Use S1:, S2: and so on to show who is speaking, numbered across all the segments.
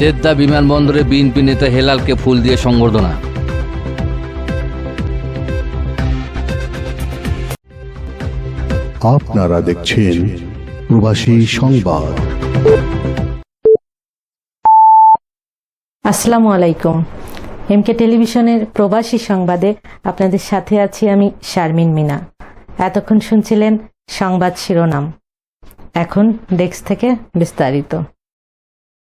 S1: Jeddah বিমানবন্দরে BNP নেতা হেলালকে ফুল দিয়ে সংবর্ধনা।
S2: আপনারা দেখছেন প্রবাসী সংবাদ।
S3: আসসালামু আলাইকুম। এমকে টেলিভিশনের প্রবাসী সংবাদে আপনাদের সাথে আছি আমি শারমিন মিনা। এতক্ষণ শুনছিলেন সংবাদ শিরোনাম। এখন ডেস্ক থেকে বিস্তারিত।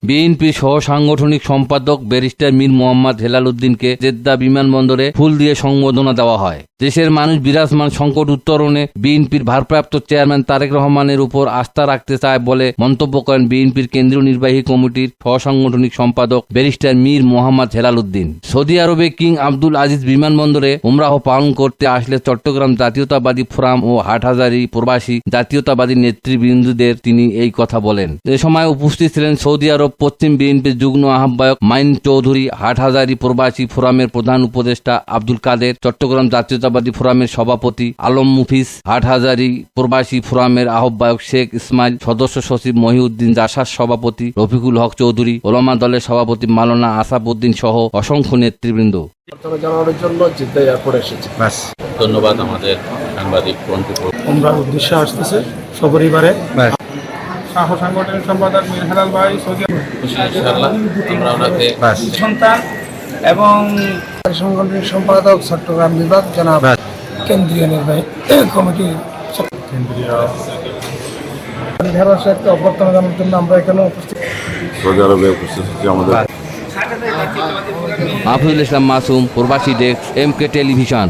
S1: বিএনপি সহ সাংগঠনিক সম্পাদক ব্যারিস্টার মীর মোহাম্মদ হেলাল উদ্দিনকে জেদ্দা বিমানবন্দরে ফুল দিয়ে সংবর্ধনা দেওয়া হয়। দেশের মানুষ বিরাজমান সংকট উত্তরণে বিএনপির ভারপ্রাপ্ত চেয়ারম্যান তারেক রহমানের উপর আস্থা রাখতে চায় বলে মন্তব্য করেন বিএনপির কেন্দ্রীয় নির্বাহী কমিটির সহসাংগঠনিক সম্পাদক ব্যারিস্টার মীর মোহাম্মদ হেলাল উদ্দিন। সৌদি আরবে কিং আব্দুল আজিজ বিমানবন্দরে উমরাহ পালন করতে আসলে চট্টগ্রাম জাতীয়তাবাদী ফোরাম ও হাটহাজারী প্রবাসী জাতীয়তাবাদী নেতৃবৃন্দদের তিনি এই কথা বলেন। এ সময় উপস্থিত ছিলেন সৌদি আরব পশ্চিম বিএনপির যুগ্ম আহ্বায়ক মাইন চৌধুরী হাটহাজারী প্রবাসী ফোরামের প্রধান উপদেষ্টা আব্দুল কাদের চট্টগ্রাম জাতীয়তাবাদী ফোরামের সভাপতি আলম মুফিস হাটহাজারী প্রবাসী ফোরামের আহ্বায়ক শেখ ইসমাইল সদস্য সচিব মহিউদ্দিন জাসার সভাপতি রফিকুল হক চৌধুরী ওলামা দলের সভাপতি মালানা আসাবউদ্দিন সহ অসংখ্য নেতৃবৃন্দ।
S4: জানানোর জন্য জিদ্দা এয়ারপোর্টে এসেছি।
S5: ধন্যবাদ আমাদের সাংবাদিক
S6: আমরা উদ্দেশ্যে আসতেছে সপরিবারে। সাহ সাংগঠনিক সম্পাদক মীর হেলাল ভাই সৌদি সন্তান এবং
S4: সাংগঠনিক সম্পাদক চট্টগ্রাম বিভাগ জনাব কেন্দ্রীয় নির্বাহী কমিটির ঢেঁড়স একটা অভ্যর্থনা জন্য আমরা এখানে উপস্থিত।
S7: সৌদি আরবে উপস্থিত আমাদের।
S1: মাহফুজুল ইসলাম মাসুম প্রবাসী ডেস্ক এম কে টেলিভিশন।